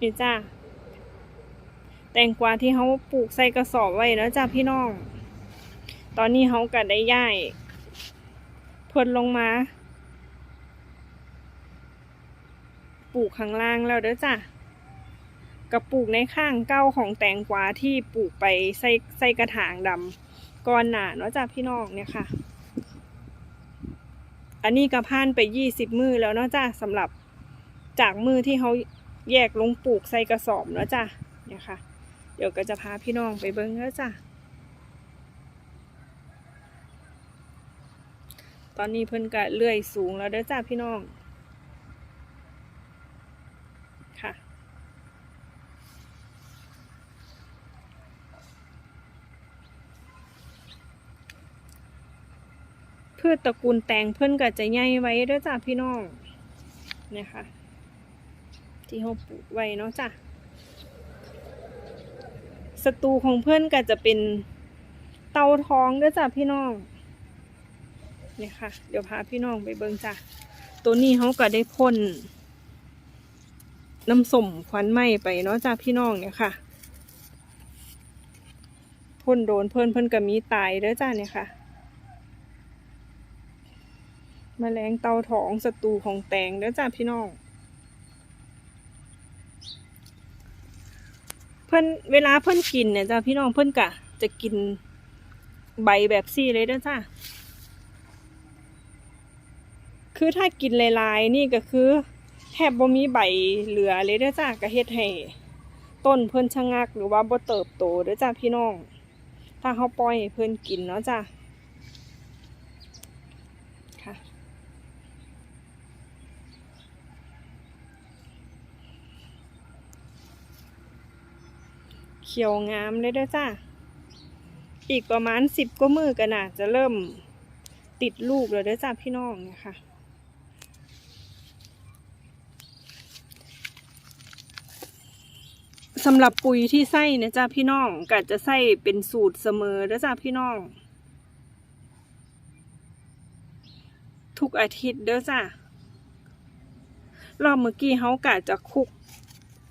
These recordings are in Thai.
นี่จ้าแตงกวาที่เขาปลูกใส่กระสอบไว้แล้วจ้าพี่น้อง ตอนนี้เขาก็ได้ย้ายเพิ่นลงมา ปลูกข้างล่างแล้วเด้อจ้ะกับปลูกในข้างเก้าของแตงกวาที่ปลูกไปใส่ใส่กระถางดำก่อนหนาเนาะจ้ะพี่น้องเนี่ยค่ะ อันนี้ก็ผ่านไปยี่สิบมือแล้วเนาะจ้ะสำหรับจากมือที่เขา แยกลงปลูกใส่กระสอบเนาะจ้ะเนี่ยค่ะ เดี๋ยวก็จะพาพี่น้องไปเบิ้งแล้วจ้ะตอนนี้เพิ่นก็เลื่อยสูงแล้วเด้อจ้าพี่น้องค่ะ พืชตระกูลแตงเพิ่นก็จะใหญ่ไว้เด้อจ้าพี่น้องเนี่ยค่ะ ที่เขาปลูกไว้เนาะจ้ะศัตรูของเพื่อนก็จะเป็นเตาท้องด้อจ้าพี่น้องเนี่ยค่ะ เดี๋ยวพาพี่น้องไปเบิ่งจ้ะ ตัวนี้เขาก็ได้พ่นน้ำส้มควันไหม้ไปเนาะจ้ะพี่น้องเนี่ยค่ะพ่นโดนเพื่อนเพื่อนก็มีตายเด้อจ้ะเนี่ยค่ะแมลงเตาทองศัตรูของแตงเด้อจ้ะพี่น้อง เพื่อนเวลาเพื่อนกินเนี่ยจ้ะพี่น้องเพื่อนกะ จะกินใบแบบซี่เลยเด้จ้าคือถ้ากินลายๆนี่ก็คือ แทบบ่มีใบเหลือเลยเด้จ้าก็เฮ็ดให้ต้นเพิ่นชะงักหรือว่าบ่เติบโตเด้อจ้าพี่น้อง ถ้าเขาปล่อยให้เพิ่นกินเนาะจ้า ขียวงามเลยด้อจ้าอีกประมาณสิบก็มือกันนะจะเริ่มติดลูกแล้วด้อจ้าพี่น้องเนี่ยค่ะสำหรับปุ๋ยที่ใส่นะจ้าพี่น้องก็จะใส่เป็นสูตรเสมอนะจ้าพี่น้อง ทุกอาทิตย์เด้อจ้ารอบเมื่อกี้เขากะจะคลุก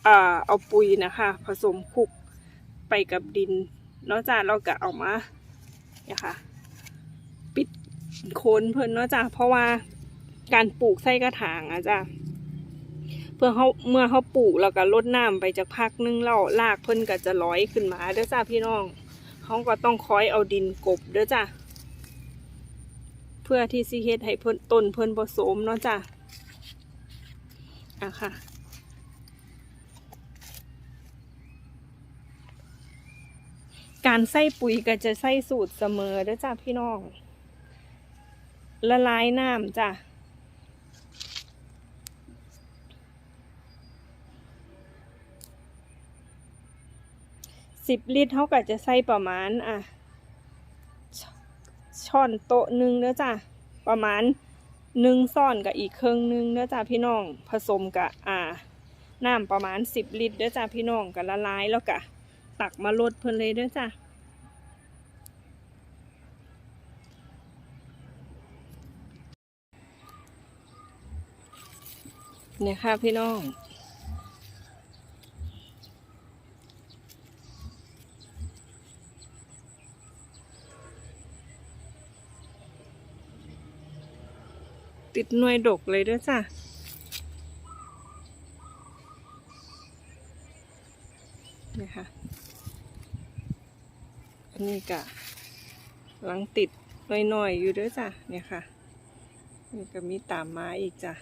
อ่าเอาปุ๋ยนะคะ ผสมคลุก ไปกับดินเนาะจ้าเราก็เอามาเนี่ยค่ะ ปิดโคนเพิ่นเนาะจ้าเพราะว่าการปลูกใส่กระถางอะจ้าเพื่อเขาเมื่อเขาปลูกแล้วก็ลดน้ำไปจากพักนึงแล้วรากเพิ่นก็จะลอยขึ้นมาเด้อจ้าพี่น้องเขาก็ต้องคอยเอาดินกบเด้อจ้าเพื่อที่สิเฮ็ดให้เพิ่นต้นเพิ่นผสมเนาะจ้าอะค่ะ การใส่ปุ๋ยก็จะใส่สูตรเสมอเด้อจ้าพี่น้อง ละลายน้ำจ้ะสิบลิตรเขาก็จะใส่ประมาณอะชช้อนโต๊ะหนึ่งเนื้อจ้ะประมาณหนึ่งซ่อนกับอีกเครื่องหนึ่งเนื้อจ้ะพี่น้อง ผสมกับอ่าน้ำประมาณสิบลิตรเด้อจ้ะพี่น้องกับละลายแล้วก็ ตักมาลดเพิ่นเลยด้อจ้ะเนี่ยค่ะพี่น้อง ติดหน่วยดกเลยด้วยจ้ะ นี่ค่ะ อั นี่กะหลังติดหน่อยๆอยู่เด้วยจ้ะเนี่ยค่ะนี่ก็มีตามมาอีกจ้ะ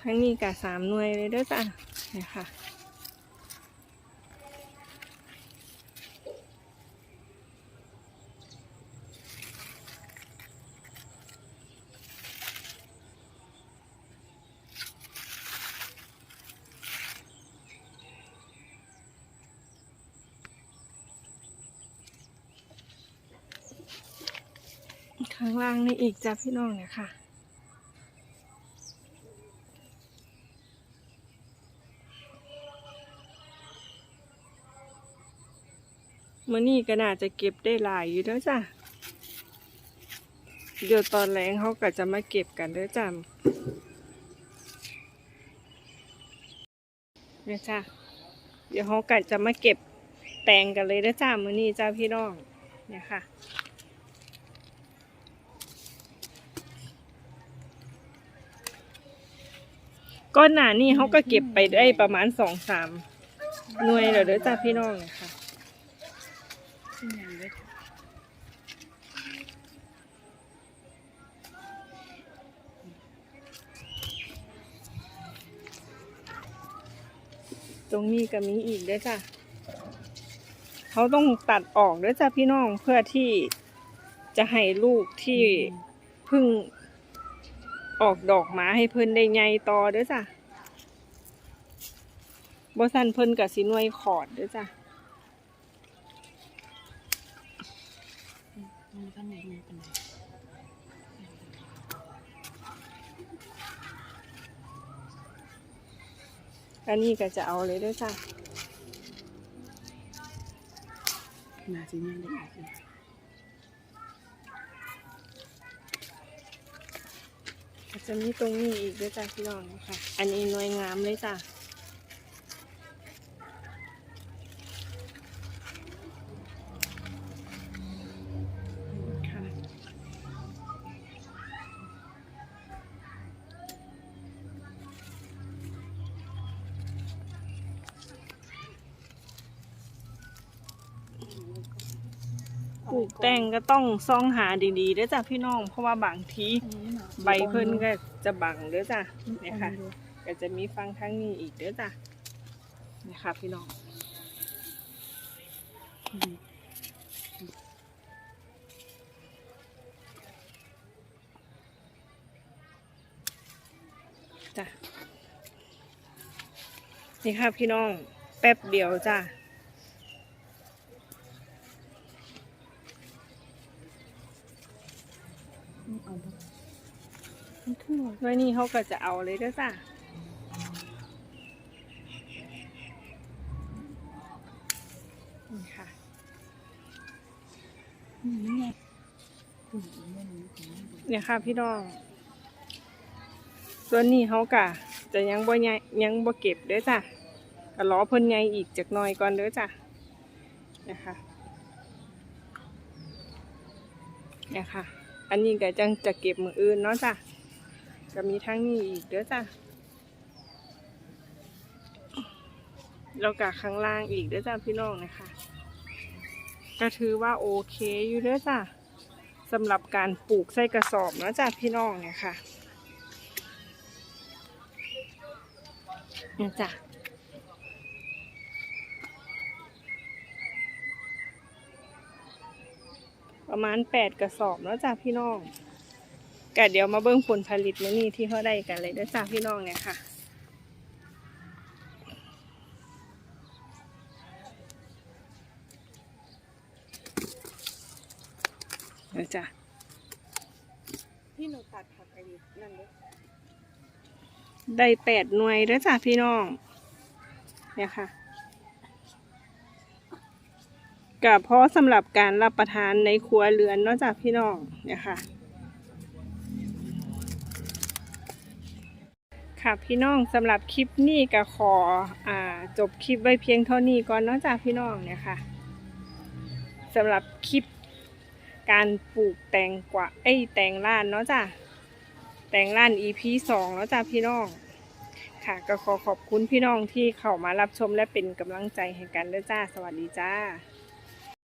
ทั้งนี้กะสามหน่วยเลยเด้วยจ้ะเนี่ยค่ะ ข้างล่างนี่อีกจ้ะพี่น้องเนี่ยค่ะ มื่อนี้ก็น่าจะเก็บได้หลายอยู่เด้อจ้ะ เดี๋ยวตอนแรงเขาก็จะมาเก็บกันเด้อจ้ะเนี่ยจ้ะ เดี๋ยวเขาก็จะมาเก็บแตงกันเลยเด้อจ้ามื้อนี้จ้าพี่น้อง เนี่ยค่ะ ก้อนหนานี่เขาก็เก็บไปได้ประมาณสองสามหน่วยแล้วเด้อจ้าพี่น้องเนี่ยค่ะขึ้นยังไว้ค่ะตรงนี้ก็มีอีกเด้วยจ้ะเขาต้องตัดออกเด้วยจ้ะพี่น้องเพื่อที่จะให้ลูกที่เพึ่ง ออกดอกมาให้เพิ่นได้ใหญ่ต่อเด้อจ้ะบ่ซันเพิ่นกับสิหน่วยขอดเด้อจ้ะมันก็ไหนมันเป็นไหนอันนี้ก็จะเอาเลยเด้อจ้ะมาสิยังได้อีก จะมีตรงนี้อีกด้วยจ้ะพี่น้องนะคะอันนี้หน่วยงามเลยจ้ะ ปลูกแตงก็ต้องซ่องหาดีๆเด้อจ้ะพี่น้อง เพราะว่าบางทีใบเพิ่นก็จะบังเด้อจ้ะเนี่ยค่ะ ก็จะมีฟังทั้งนี้อีกเด้อจ้ะเนี่ยค่ะพี่น้องจ้ะนี่ค่ะพี่น้อง แป๊บเดียวจ้ะ เอาบ่ มันขึ้วยนี่เขาก็จะเอาเลยด้อจ้ะนี่ค่ะนี่ไงเนี่ยค่ะพี่น้อง ส่วนนี้เขากะจะยังบ่ใหญ่ยังบ่เก็บด้อจ้ะก็รอเพิ่นใหญ่อีกจักหน่อยก่อนเด้อจ้ะเนี่ยค่ะเนี่ยค่ะ อันนี้ก็จังจะเก็บมืออื่นเนาะจ้ะ ก็มีทั้งนี้อีกเด้อจ้ะแล้วก็ข้างล่างอีกเด้อจ้ะพี่น้องนะคะก็ถือว่าโอเคอยู่เด้อจ้ะสำหรับการปลูกใส่กระสอบเนาะจ้ะพี่น้องเนี่ยค่ะเนี่ยจ้ะประมาณแปดกระสอบเนาะจ้ะพี่น้อง กะเดี๋ยวมาเบิ้งผลผลิตมื้อนี้ที่เขาได้กันเลยเด้อจ้ะพี่น้องเนี่ยค่ะเดี๋ยวจ้ะพี่หนูตัดผักไปดินั่นเลยได้แปดหน่วยแล้วจ้ะพี่น้อง เนี่ยค่ะกับเพราะสำหรับการรับประทานในครัวเรือนเนอกจากพี่น้องเนี่ยค่ะ ค่ะพี่น้องสำหรับคลิปนี้ก็ขออ่าจบคลิปไว้เพียงเท่านี้ก่อนเนอกจากพี่น้องเนี่ยค่ะสำหรับคลิปการปลูกแตงกว่าเอ้แตงล้านเนาะจ้ะแตงร้าน EP สองแล้วจ้าพี่น้องค่ะก็ขอขอบคุณพี่น้องที่เข้ามารับชมและเป็นกำลังใจให้กันด้วยจ้า สวัสดีจ้า